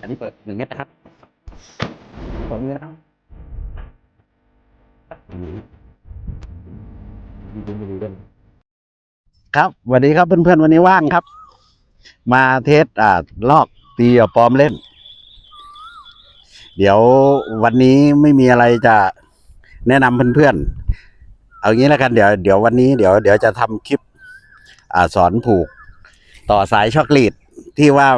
อันนี้เปิดหนึ่งเมตรนะครับเปิดมือนะครับครับสวัสดีครับเพื่อนๆวันนี้ว่างครับ มาเทสอ่าลอกตีกับปลอมเล่น เดี๋ยววันนี้ไม่มีอะไรจะแนะนำเพื่อนๆ เอางี้แล้วกันเดี๋ยวเดี๋ยววันนี้เดี๋ยวเดี๋ยวจะทำคลิป อ่าสอนผูก ต่อสายช็อกโกแลตที่ว่า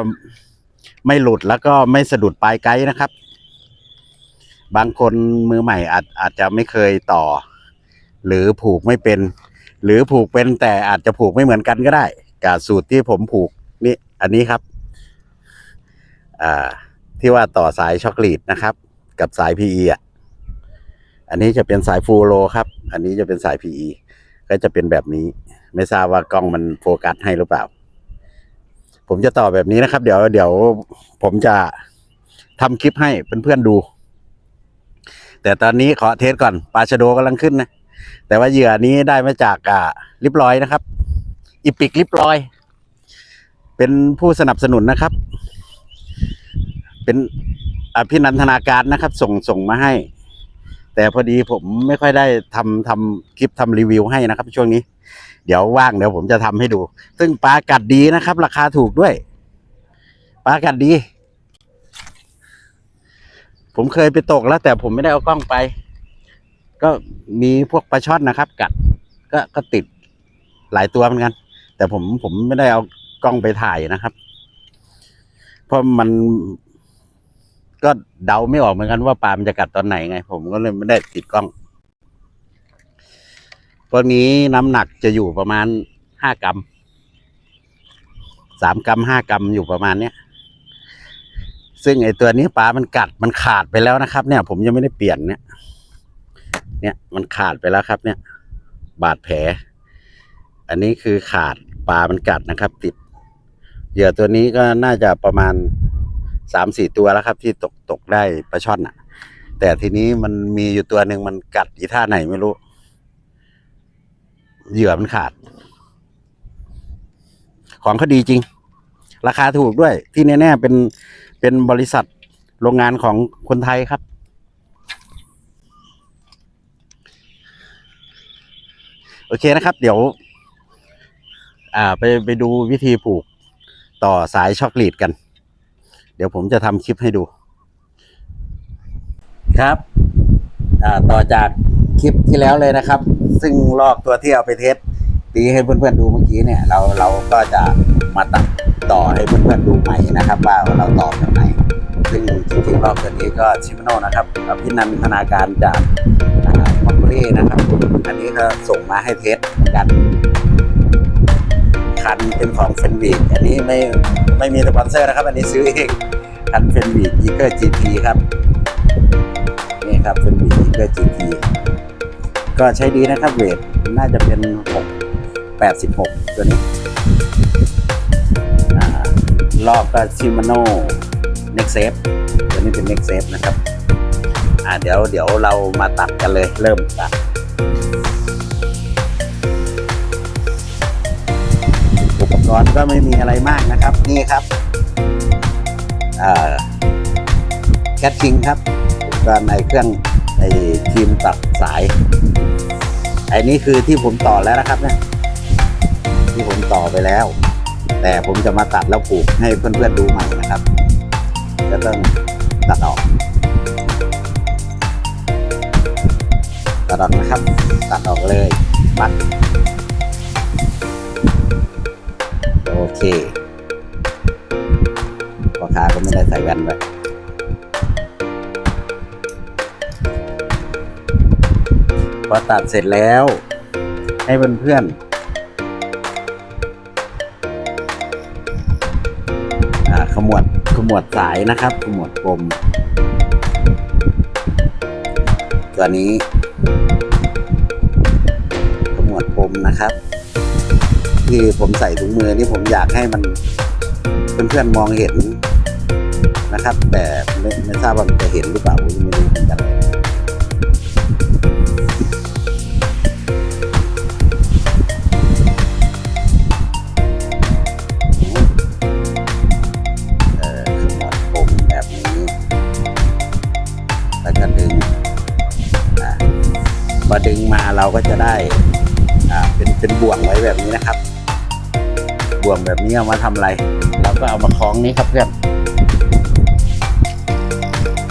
ไม่หลุดแล้วก็ไม่สะดุดปลายไกด์นะครับ บางคนมือใหม่อาจอาจจะไม่เคยต่อ หรือผูกไม่เป็น หรือผูกเป็นแต่อาจจะผูกไม่เหมือนกันก็ได้กับสูตรที่ผมผูกนี่อันนี้ครับ อ่า ที่ว่าต่อสายช็อกโกแลตนะครับ กับสาย PE อะอันนี้จะเป็นสายฟูลโลครับ อันนี้จะเป็นสาย PE ก็จะเป็นแบบนี้ ไม่ทราบว่ากล้องมันโฟกัสให้หรือเปล่า ผมจะต่อแบบนี้นะครับ เดี๋ยวเดี๋ยวผมจะทำคลิปให้เพื่อนๆดู แต่ตอนนี้ขอเทสก่อนปลาชะโดกำลังขึ้นนะ แต่ว่าเหยื่อนี้ได้มาจากอ่าลิปลอยนะครับอีปิกลิปลอย เป็นผู้สนับสนุนนะครับ เป็นอภินันทนาการนะครับ ส่งส่งมาให้ แต่พอดีผมไม่ค่อยได้ทำทำคลิปทำรีวิวให้นะครับ ช่วงนี้ เดี๋ยวว่างเดี๋ยวผมจะทำให้ดู ซึ่งปลากัดดีนะครับ ราคาถูกด้วย ปลากัดดี ผมเคยไปตกแล้ว แต่ผมไม่ได้เอากล้องไป ก็มีพวกปลาช่อนนะครับ กัด ก็ก็ติดหลายตัวเหมือนกัน แต่ผมผมไม่ได้เอากล้องไปถ่ายนะครับ เพราะมันก็เดาไม่ออกเหมือนกันว่าปลามันจะกัดตอนไหนไง ผมก็เลยไม่ได้ติดกล้อง พวกนี้น้ำหนักจะอยู่ประมาณห้ากรัมสามกรัมห้ากรัมอยู่ประมาณเนี้ยซึ่งไอตัวนี้ปลามันกัดมันขาดไปแล้วนะครับ เนี่ย ผมยังไม่ได้เปลี่ยนเนี่ย เนี่ยมันขาดไปแล้วครับ เนี่ย บาดแผล อันนี้คือขาดปลามันกัดนะครับ ติดเหยื่อตัวนี้ก็น่าจะประมาณสามสี่ตัวแล้วครับ ที่ตกตกได้ปลาช่อนอะ แต่ทีนี้มันมีอยู่ตัวหนึ่งมันกัดอีท่าไหนไม่รู้ เหยื่อมันขาด ของเขาดีจริง ราคาถูกด้วย ที่แน่ๆเป็นเป็นบริษัทโรงงานของคนไทยครับ โอเคนะครับ เดี๋ยว อ่า ไปไปดูวิธีผูกต่อสายช็อกโกแลตกัน เดี๋ยวผมจะทำคลิปให้ดู ครับ อ่า ต่อจากคลิปที่แล้วเลยนะครับ ซึ่งลอกตัวที่เอาไปเทสตีให้เพื่อนๆดูเมื่อกี้เนี่ย เราเราก็จะมาตัดต่อให้เพื่อนๆดูใหม่นะครับ ว่าเราต่อแบบไหนซึ่งจริงๆรอบตัวนี้ก็ชิมโนนะครับอภินันทนาการจากมอคเร่นะครับ อันนี้ก็ส่งมาให้เทสกันคันเป็นของเฟนวีกอันนี้ไม่ไม่มีสปอนเซอร์นะครับ อันนี้ซื้อเองคันเฟนวีกอีเกอร์จีทีครับนี่ครับเฟนวีกอีเกอร์จีที ก็ใช้ดีนะครับเวทน่าจะเป็น 6 86 ตัวนี้รอบก็ชิมาโน่เน็กเซฟตัวนี้เป็นเน็กเซฟนะครับอ่าเดี๋ยวเดี๋ยวเรามาตัดกันเลยเริ่มตัดอุปกรณ์ก็ไม่มีอะไรมากนะครับ นี่ครับแคทคิงครับอุปกรณ์ในเครื่อง ไอ้ทีมตัดสายไอ้นี่คือที่ผมต่อแล้วนะครับเนี่ยที่ผมต่อไปแล้ว แต่ผมจะมาตัดแล้วผูกให้เพื่อนๆดูใหม่นะครับ จะต้องตัดออกตัดออกนะครับ ตัดออกเลยปัดโอเคพ่อค้าก็ไม่ได้ใส่แว่นด้วย อตัดเสร็จแล้ว ให้เพื่อนๆขมวดขมวดสายนะครับขมวดปมตัวนี้ขมวดปมนะครับที่ผมใส่ถุงมือนี่ผมอยากให้มันเพื่อนๆมองเห็นนะครับ แต่ไม่ไม่ทราบว่ามันจะเห็นหรือเปล่าไม่รู้เหมือนกัน เราก็จะได้เป็นเป็นบ่วงไว้แบบนี้นะครับ บ่วงแบบนี้เอามาทำอะไร เราก็เอามาคล้องนี้ครับเพื่อน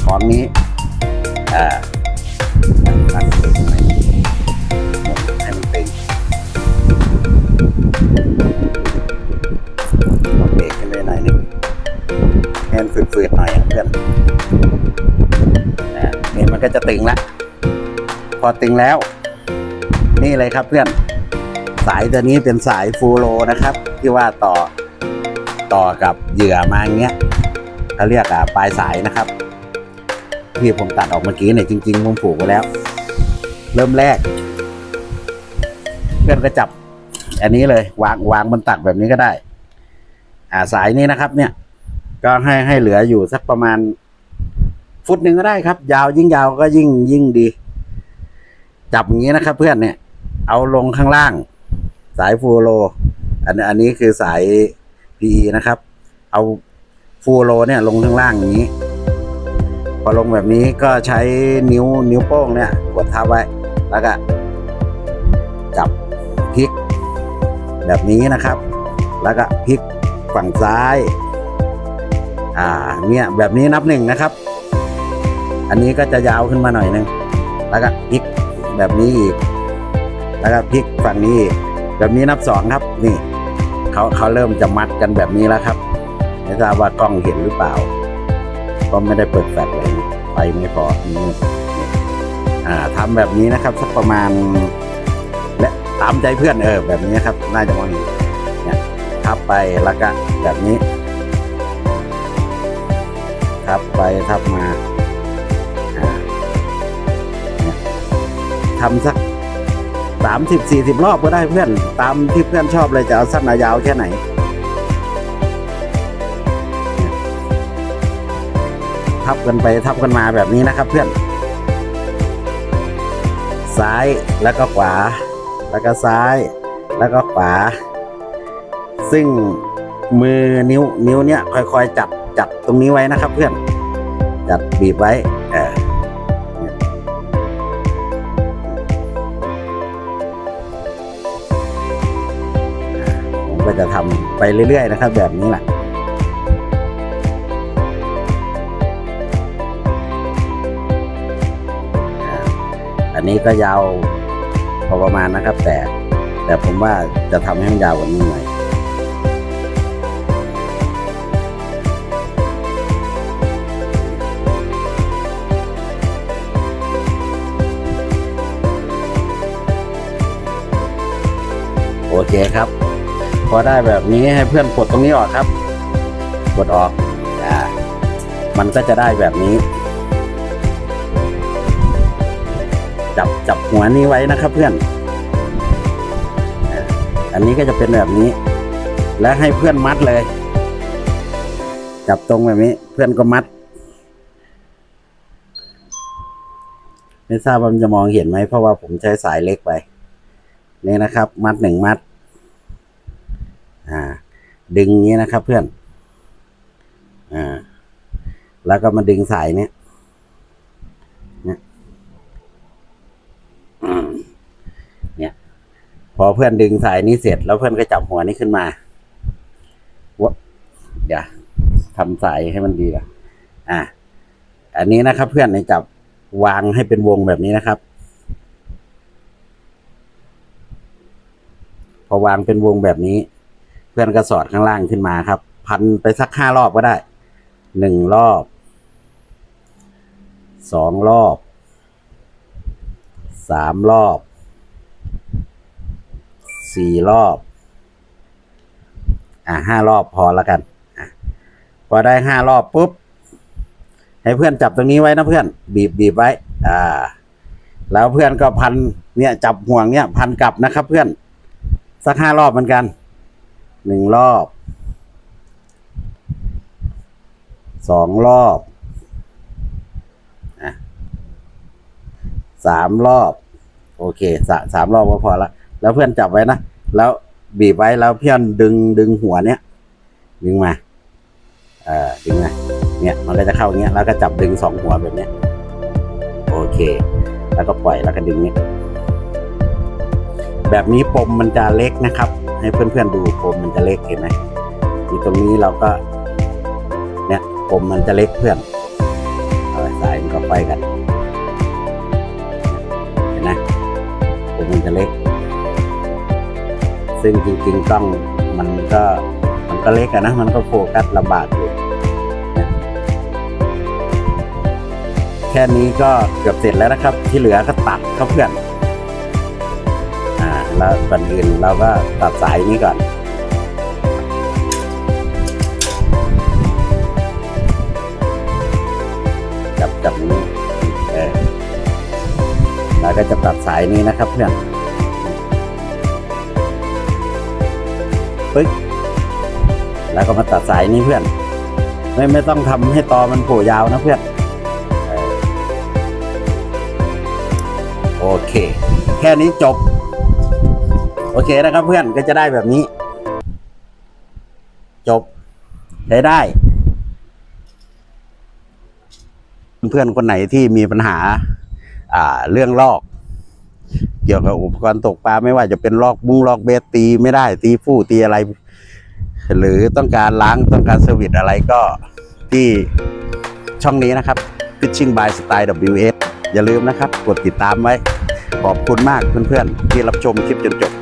คล้องนี้อ่าตัดตึงให้มันตึงเบรกขึ้นไปหน่อยนึงให้มันฝืดๆหน่อยเพื่อนอ่านี่มันก็จะตึงละพอตึงแล้ว นี่เลยครับเพื่อน สายตัวนี้เป็นสายฟูโรนะครับ ที่ว่าต่อต่อกับเหยื่อมาอย่างเงี้ยเขาเรียกอะปลายสายนะครับ ที่ผมตัดออกเมื่อกี้เนี่ยจริงๆผมผูกไว้แล้ว เริ่มแรก เพื่อนก็จับ อันนี้เลยวางวางบนตักแบบนี้ก็ได้ อ่าสายนี้นะครับ เนี่ย ก็ให้ให้เหลืออยู่สักประมาณ ฟุตหนึ่งก็ได้ครับ ยาวยิ่งยาวก็ยิ่งยิ่งดีจับอย่างนี้นะครับ เพื่อนเนี่ย เอาลงข้างล่าง สายฟูโรอันอันนี้คือสาย PE นะครับ เอาฟูโรเนี่ยลงข้างล่างอย่างนี้ พอลงแบบนี้ก็ใช้นิ้วนิ้วโป้งเนี่ยกดทับไว้ แล้วก็จับพลิก แบบนี้นะครับ แล้วก็พลิกฝั่งซ้าย อ่าเนี่ยแบบนี้นับหนึ่งนะครับ อันนี้ก็จะยาวขึ้นมาหน่อยนึง แล้วก็พลิกแบบนี้อีก แล้วก็พลิกฝั่งนี้อีกแบบนี้นับสองครับนี่เขาเขาเริ่มจะมัดกันแบบนี้แล้วครับไม่ทราบว่ากล้องเห็นหรือเปล่า ก็ไม่ได้เปิดแฟลชเลยไฟไม่พอนี่อ่าทำแบบนี้นะครับสักประมาณ และตามใจเพื่อนเออแบบนี้ครับ น่าจะมองเห็นเนี่ยทับไปแล้วก็แบบนี้ทับไปทับมาทำสัก สามสิบสี่สิบรอบก็ได้เพื่อน ตามที่เพื่อนชอบเลยจะเอาสั้นเอายาวแค่ไหน ทับกันไปทับกันมาแบบนี้นะครับเพื่อน ซ้ายแล้วก็ขวา แล้วก็ซ้ายแล้วก็ขวา ซึ่งมือนิ้วนิ้วเนี้ยค่อยๆจับจับตรงนี้ไว้นะครับเพื่อน จับบีบไว้ ก็จะทำไปเรื่อยๆนะครับ แบบนี้แหละอันนี้ก็ยาวพอประมาณนะครับ แต่แต่ผมว่าจะทำให้มันยาวกว่านี้หน่อยโอเคครับ พอได้แบบนี้ให้เพื่อนปลดตรงนี้ออกครับปลดออกอ่ามันก็จะได้แบบนี้ จับจับหัวนี้ไว้นะครับเพื่อน อันนี้ก็จะเป็นแบบนี้ และให้เพื่อนมัดเลย จับตรงแบบนี้ เพื่อนก็มัด ไม่ทราบว่ามันจะมองเห็นไหมเพราะว่าผมใช้สายเล็กไปนี่นะครับ มัดหนึ่งมัด อ่า ดึงงนี้นะครับเพื่อน อ่า แล้วก็มาดึงสายเนี้ยเนี่ย พอเพื่อนดึงสายนี้เสร็จ แล้วเพื่อนก็จับหัวนี้ขึ้นมาวะอย่าทำสายให้มันดีก่อนอะอันนี้นะครับ เพื่อนในจับวางให้เป็นวงแบบนี้นะครับ พอวางเป็นวงแบบนี้ เพื่อนก็สอดข้างล่างขึ้นมาครับ พันไปสักห้ารอบก็ได้หนึ่งรอบสองรอบสามรอบสี่รอบ อ่าห้ารอบพอแล้วกันอพอได้ห้ารอบปุ๊บ ให้เพื่อนจับตรงนี้ไว้นะเพื่อน บีบบีบไว้ อ่า แล้วเพื่อนก็พันเนี่ยจับห่วงเนี่ย พันกลับนะครับเพื่อน สักห้ารอบเหมือนกัน หนึ่งรอบสองรอบสามรอบ โอเคสสามรอบก็พอละ แล้วเพื่อนจับไว้นะ แล้วบีบไว้แล้วเพื่อนดึงดึงหัวเนี้ยดึงมาเอ่อดึงมาเนี่ยมันก็จะเข้าเงี้ยแล้วก็จับดึงสองหัวแบบเนี้ยโอเค แล้วก็ปล่อยแล้วก็ดึงเนี้ย แบบนี้ปมมันจะเล็กนะครับ ให้เพื่อนๆดูปมมันจะเล็กเห็นไหมที่ตรงนี้เราก็ เนี่ยปมมันจะเล็กเพื่อนเอาสายมันก็ไปกันเห็นไหมปมมันจะเล็ก ซึ่งจริงๆต้องมันก็มันก็เล็กอะนะ มันก็โฟกัสลำบากอยู่แค่นี้ก็เกือบเสร็จแล้วนะครับ ที่เหลือก็ตัดครับเพื่อน แล้วก่อนอื่นเราก็ตัดสายนี้ก่อน จับจับนี้เออแล้วก็จะตัดสายนี้นะครับเพื่อนปึ๊กแล้วก็มาตัดสายนี้เพื่อน ไม่ไม่ต้องทำให้ตอมันโผล่ยาวนะเพื่อนโอเค แค่นี้จบ โอเคนะครับเพื่อนก็จะได้แบบนี้ จบใช้ได้ เพื่อนคนไหนที่มีปัญหาอ่าเรื่องลอก เกี่ยวกับอุปกรณ์ตกปลาไม่ว่าจะเป็นลอกบุ้งลอกเบสตีไม่ได้ตีฟู่ตีอะไร หรือต้องการล้างต้องการเซอร์วิสอะไรก็ที่ช่องนี้นะครับ Fishing by Style WS อย่าลืมนะครับ กดติดตามไว้ ขอบคุณมากเพื่อนๆ ที่รับชมคลิปจนจบ